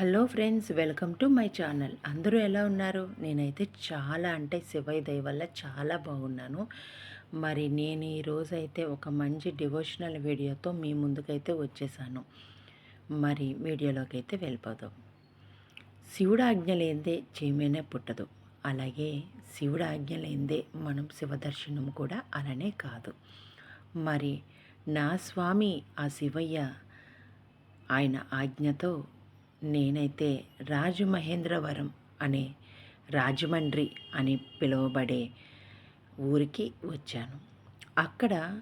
Hello friends welcome to my channel. అందరూ ఎలా ఉన్నారు? నేనైతే చాలా అంటే శివయ్య దయ వల్ల చాలా బాగున్నాను. మరి నేను ఈరోజు అయితే ఒక మంచి డివోషనల్ వీడియోతో మీ ముందుకైతే వచ్చేసాను. మరి వీడియోలోకి అయితే వెళ్ళిపోదాం. శివుడు ఆజ్ఞ లేనిదే చీమేనే పుట్టదు. అలాగే శివుడు ఆజ్ఞ లేనిదే మనం శివ దర్శనం కూడా అలానే కాదు. మరి నా స్వామి ఆ శివయ్య ఆయన ఆజ్ఞతో నేనైతే రాజమహేంద్రవరం అనే రాజమండ్రి అని పిలువబడే ఊరికి వచ్చాను. అక్కడ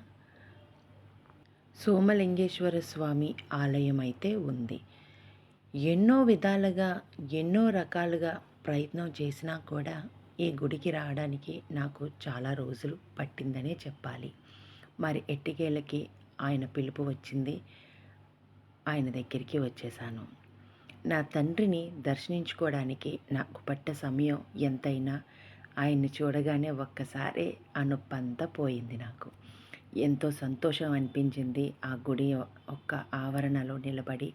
సోమలింగేశ్వర స్వామి ఆలయం అయితే ఉంది. ఎన్నో విధాలుగా ఎన్నో రకాలుగా ప్రయత్నం చేసినా కూడా ఈ గుడికి రావడానికి నాకు చాలా రోజులు పట్టిందనే చెప్పాలి. మరి ఎట్టికేళ్ళకి ఆయన పిలుపు వచ్చింది. ఆయన దగ్గరికి వచ్చేసాను. నా తండ్రిని దర్శించుకోవడానికి నాకు పట్ట సమయం ఎంతైనా ఆయన్ని చూడగానే ఒక్కసారే అనుప్పంతా పోయింది నాకు. ఎంతో సంతోషం అనిపించింది ఆ గుడి ఒక్క ఆవరణలో నిలబడి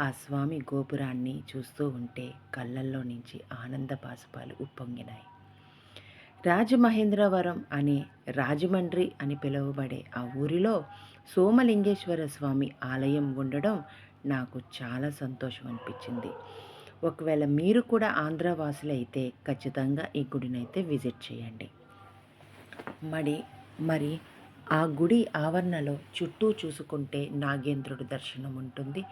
ఆ స్వామి గోపురాన్ని చూస్తూ ఉంటే కళ్ళల్లో నుంచి ఆనంద పాసుపాలు ఉప్పొంగినాయి. రాజమహేంద్రవరం అనే రాజమండ్రి అని పిలువబడే ఆ ఊరిలో సోమలింగేశ్వర స్వామి ఆలయం ఉండడం నాకు చాలా సంతోషం అనిపించింది ఒకవేళ మీరు కూడా ఆంధ్రవాసులు అయితే ఖచ్చితంగా ఈ గుడినైతే విజిట్ చేయండి. మరి మరి ఆ గుడి ఆవరణలో చుట్టూ చూసుకుంటే నాగేంద్రుడి దర్శనం ఉంటుంది.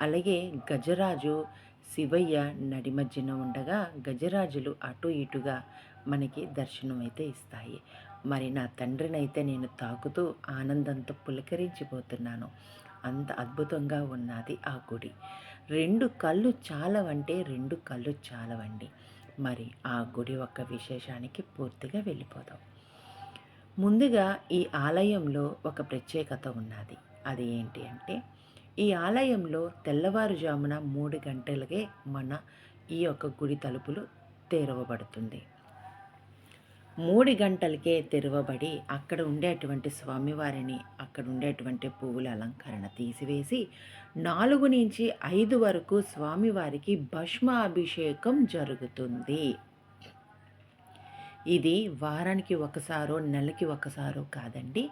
అలాగే గజరాజు శివయ్య నడి మధ్యన ఉండగా గజరాజులు అటు ఇటుగా మనకి దర్శనం అయితే ఇస్తాయి. మరి నా తండ్రినైతే నేను తాకుతూ ఆనందంతో పులకరించిపోతున్నాను. అంత అద్భుతంగా ఉన్నది ఆ గుడి. రెండు కళ్ళు చాలవంటే రెండు కళ్ళు చాలవండి. మరి ఆ గుడి యొక్క విశేషానికి పూర్తిగా వెళ్ళిపోదాం. ముందుగా ఈ ఆలయంలో ఒక ప్రత్యేకత ఉన్నది. అది ఏంటి అంటే ఈ ఆలయంలో తెల్లవారుజామున మూడు గంటలకే మన ఈ యొక్క గుడి తలుపులు తెరవబడుతుంది. మూడు గంటలకే తెరవబడి అక్కడ ఉండేటువంటి స్వామివారిని అక్కడ ఉండేటువంటి పువ్వుల అలంకరణ తీసివేసి నాలుగు నుంచి ఐదు వరకు స్వామివారికి భస్మ అభిషేకం జరుగుతుంది. ఇది వారానికి ఒకసారో నెలకి ఒకసారో కాదండి.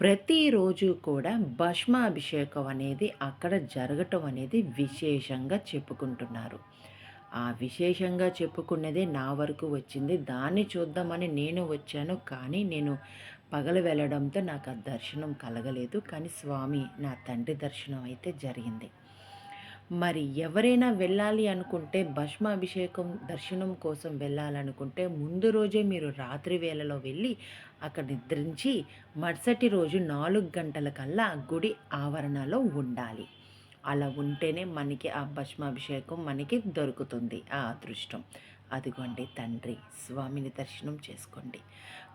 ప్రతిరోజు కూడా భస్మ అభిషేకం అనేది అక్కడ జరగటం అనేది విశేషంగా చెప్పుకుంటున్నారు. ఆ విశేషంగా చెప్పుకున్నదే నా వరకు వచ్చింది. దాన్ని చూద్దామని నేను వచ్చాను. కానీ నేను పగలు వెళ్ళడంతో నాకు ఆ దర్శనం కలగలేదు. కానీ స్వామి నా తండ్రి దర్శనం అయితే జరిగింది. మరి ఎవరైనా వెళ్ళాలి అనుకుంటే భస్మాభిషేకం దర్శనం కోసం వెళ్ళాలనుకుంటే ముందు రోజే మీరు రాత్రి వేళలో వెళ్ళి అక్కడ నిద్రించి మరుసటి రోజు నాలుగు గంటల కల్లా గుడి ఆవరణలో ఉండాలి. అలా ఉంటేనే మనకి ఆ భస్మాభిషేకం మనకి దొరుకుతుంది ఆ అదృష్టం. అదిగోండి తండ్రి స్వామిని దర్శనం చేసుకోండి.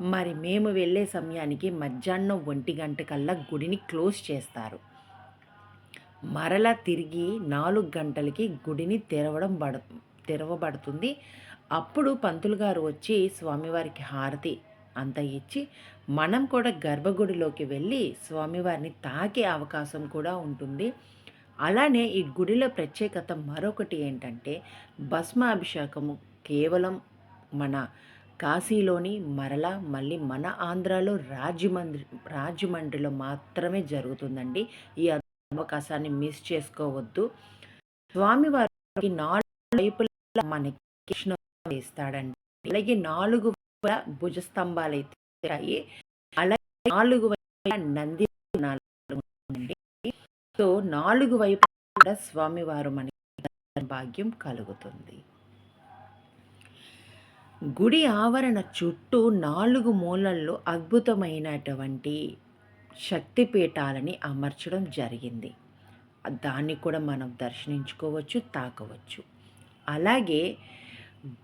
మరి మేము వెళ్ళే సమయానికి మధ్యాహ్నం ఒంటి గంట కల్లా గుడిని క్లోజ్ చేస్తారు. మరలా తిరిగి నాలుగు గంటలకి గుడిని తెరవడం పడ తెరవబడుతుంది. అప్పుడు పంతులు గారు వచ్చి స్వామివారికి హారతి అంత ఇచ్చి మనం కూడా గర్భగుడిలోకి వెళ్ళి స్వామివారిని తాకే అవకాశం కూడా ఉంటుంది. అలానే ఈ గుడిలో ప్రత్యేకత మరొకటి ఏంటంటే భస్మాభిషేకము కేవలం మన కాశీలోని మరలా మళ్ళీ మన ఆంధ్రాలో రాజమండ్రి రాజమండ్రిలో మాత్రమే జరుగుతుందండి. ఈ అవకాశాన్ని మిస్ చేసుకోవద్దు. స్వామివారికి నాలుగు వైపులా మనకి కృష్ణ వేస్తాడండి అలాగే నాలుగు భుజ స్తంభాలు అయితే అలాగే నాలుగు వైపులా నంది సో నాలుగు వైపు కూడా స్వామివారు మనకి భాగ్యం కలుగుతుంది. గుడి ఆవరణ చుట్టూ నాలుగు మూలల్లో అద్భుతమైనటువంటి శక్తిపీఠాలని అమర్చడం జరిగింది. దాన్ని కూడా మనం దర్శించుకోవచ్చు తాకవచ్చు. అలాగే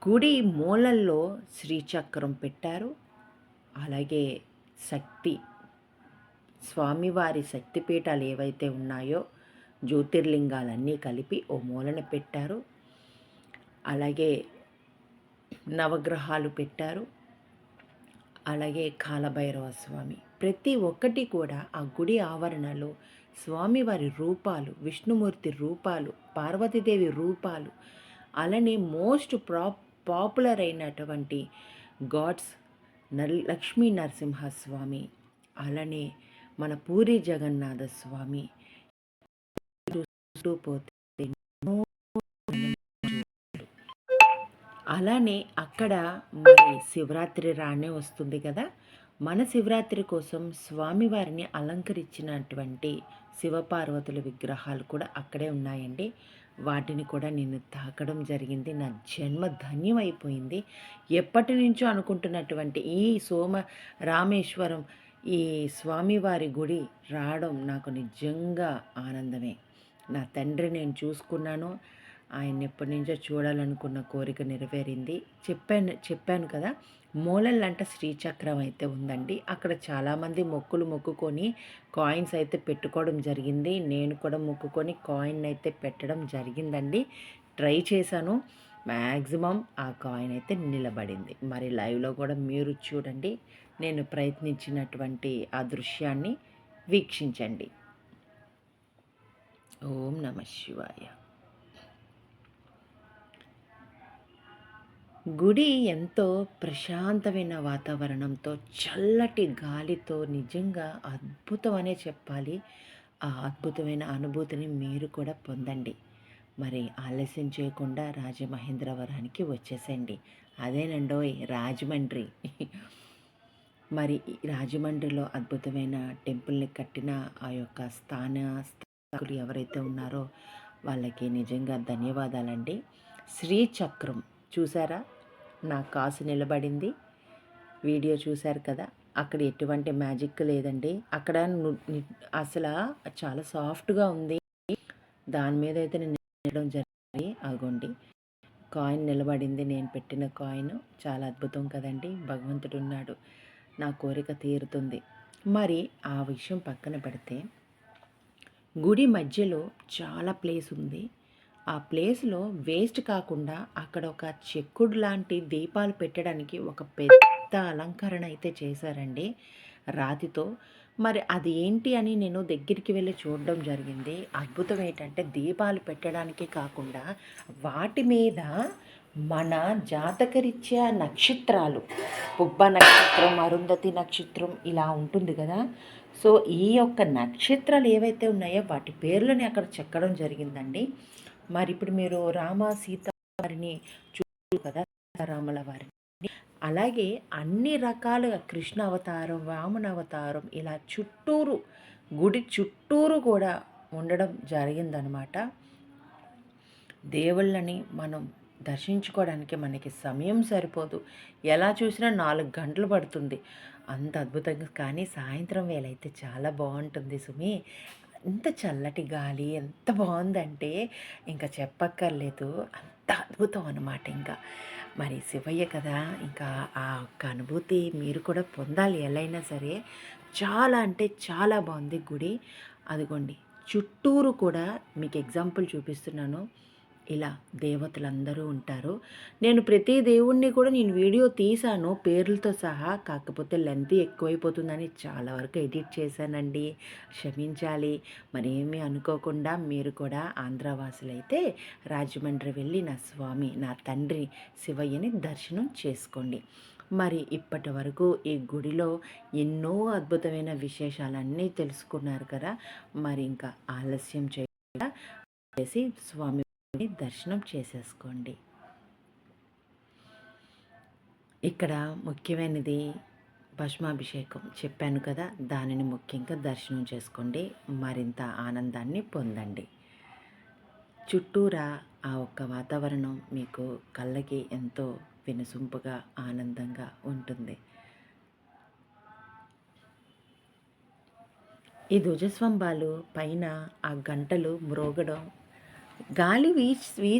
గుడి మూలల్లో శ్రీచక్రం పెట్టారు. అలాగే శక్తి స్వామివారి శక్తిపీఠాలు ఏవైతే ఉన్నాయో జ్యోతిర్లింగాలన్నీ కలిపి ఓ మూలన పెట్టారు. అలాగే నవగ్రహాలు పెట్టారు. అలాగే కాలభైరవ స్వామి. ప్రతి ఒక్కటి కూడా ఆ గుడి ఆవరణలో స్వామివారి రూపాలు విష్ణుమూర్తి రూపాలు పార్వతీదేవి రూపాలు అలానే మోస్ట్ ప్రా పాపులర్ అయినటువంటి గాడ్స్ నర్ లక్ష్మీ నరసింహస్వామి అలానే మన పూరి జగన్నాథ స్వామి పోతే అలానే అక్కడ మరి శివరాత్రి రానే వస్తుంది కదా. మన శివరాత్రి కోసం స్వామివారిని అలంకరించినటువంటి శివపార్వతుల విగ్రహాలు కూడా అక్కడే ఉన్నాయండి. వాటిని కూడా నేను తాకడం జరిగింది. నా జన్మ ధన్యమైపోయింది. ఎప్పటి నుంచో అనుకుంటున్నటువంటి ఈ సోమ రామేశ్వరం ఈ స్వామివారి గుడి రావడం నాకు నిజంగా ఆనందమే. నా తండ్రి నేను చూసుకున్నాను. ఆయన ఎప్పటి నుంచో చూడాలనుకున్న కోరిక నెరవేరింది. చెప్పాను చెప్పాను కదా మూలల్లంట శ్రీచక్రం అయితే ఉందండి. అక్కడ చాలామంది మొక్కులు మొక్కుకొని కాయిన్స్ అయితే పెట్టుకోవడం జరిగింది. నేను కూడా మొక్కుకొని కాయిన్ అయితే పెట్టడం జరిగిందండి. ట్రై చేశాను. మ్యాక్సిమం ఆ కాయిన్ అయితే నిలబడింది. మరి లైవ్లో కూడా మీరు చూడండి. నేను ప్రయత్నించినటువంటి ఆ దృశ్యాన్ని వీక్షించండి. ఓం నమ శివాయ. గుడి ఎంతో ప్రశాంతమైన వాతావరణంతో చల్లటి గాలితో నిజంగా అద్భుతం అనే చెప్పాలి. ఆ అద్భుతమైన అనుభూతిని మీరు కూడా పొందండి. మరి ఆలస్యం చేయకుండా రాజమహేంద్రవరానికి వచ్చేసండి. అదేనండోయ్ రాజమండ్రి. మరి రాజమండ్రిలో అద్భుతమైన టెంపుల్ని కట్టిన ఆ యొక్క స్థాన స్థాకులు ఎవరైతే ఉన్నారో వాళ్ళకి నిజంగా ధన్యవాదాలండి. శ్రీచక్రం చూసారా? నా కాసు నిలబడింది. వీడియో చూశారు కదా? అక్కడ ఎటువంటి మ్యాజిక్ లేదండి. అక్కడ అసలు చాలా సాఫ్ట్గా ఉంది. దాని మీద అయితే నేను నిలడం జరిగింది. అగోండి. కాయిన్ నిలబడింది. నేను పెట్టిన కాయిన్. చాలా అద్భుతం కదండి. భగవంతుడు ఉన్నాడు. నా కోరిక తీరుతుంది. మరి ఆ విషయం పక్కన పెడితే గుడి మధ్యలో చాలా ప్లేస్ ఉంది. ఆ ప్లేస్లో వేస్ట్ కాకుండా అక్కడ ఒక చెక్కుడు లాంటి దీపాలు పెట్టడానికి ఒక పెద్ద అలంకరణ అయితే చేశారండి. రాతితో. మరి అది ఏంటి అని నేను దగ్గరికి వెళ్ళి చూడడం జరిగింది. అద్భుతం ఏంటంటే దీపాలు పెట్టడానికి కాకుండా వాటి మీద మన జాతకరీత్యా నక్షత్రాలు. పుబ్బ నక్షత్రం అరుంధతి నక్షత్రం ఇలా ఉంటుంది కదా. సో ఈ యొక్క నక్షత్రాలు ఏవైతే ఉన్నాయో వాటి పేర్లని అక్కడ చెక్కడం జరిగిందండి. మరి ఇప్పుడు మీరు రామ సీత వారిని చూ కదా రాముల వారిని. అలాగే అన్ని రకాలుగా కృష్ణ అవతారం వామన అవతారం ఇలా చుట్టూరు గుడి చుట్టూరు కూడా ఉండడం జరిగిందనమాట. దేవుళ్ళని మనం దర్శించుకోవడానికి మనకి సమయం సరిపోదు. ఎలా చూసినా నాలుగు గంటలు పడుతుంది. అంత అద్భుతంగా కానీ సాయంత్రం వేళ అయితే చాలా బాగుంటుంది సుమి. ఎంత చల్లటి గాలి ఎంత బాగుందంటే ఇంకా చెప్పక్కర్లేదు. అంత అద్భుతం అనమాట ఇంకా. మరి శివయ్య కదా ఇంకా ఆ ఒక్క అనుభూతి మీరు కూడా పొందాలి ఎలా అయినా సరే. చాలా అంటే చాలా బాగుంది గుడి. అదిగోండి చుట్టూరు కూడా మీకు ఎగ్జాంపుల్ చూపిస్తున్నాను. ఇలా దేవతలందరూ ఉంటారు. నేను ప్రతి దేవుణ్ణి కూడా నేను వీడియో తీశాను. పేర్లతో సహా కాకపోతే లెంత్ ఎక్కువైపోతుందని చాలా వరకు ఎడిట్ చేశానండి. క్షమించాలి. మరేమీ అనుకోకుండా మీరు కూడా ఆంధ్రవాసులైతే రాజమండ్రి వెళ్ళి నా స్వామి నా తండ్రి శివయ్యని దర్శనం చేసుకోండి. మరి ఇప్పటి వరకు ఈ గుడిలో ఎన్నో అద్భుతమైన విశేషాలన్నీ తెలుసుకున్నారు కదా. మరి ఇంకా ఆలస్యం చేసి స్వామి దర్శనం చేసేసుకోండి. ఇక్కడ ముఖ్యమైనది భస్మాభిషేకం. చెప్పాను కదా దానిని ముఖ్యంగా దర్శనం చేసుకోండి. మరింత ఆనందాన్ని పొందండి. చుట్టూరా ఆ ఒక్క వాతావరణం మీకు కళ్ళకి ఎంతో వినసొంపుగా ఆనందంగా ఉంటుంది. ఈ ధ్వజస్వంభాలు పైన ఆ గంటలు మ్రోగడం గాలి వీచ్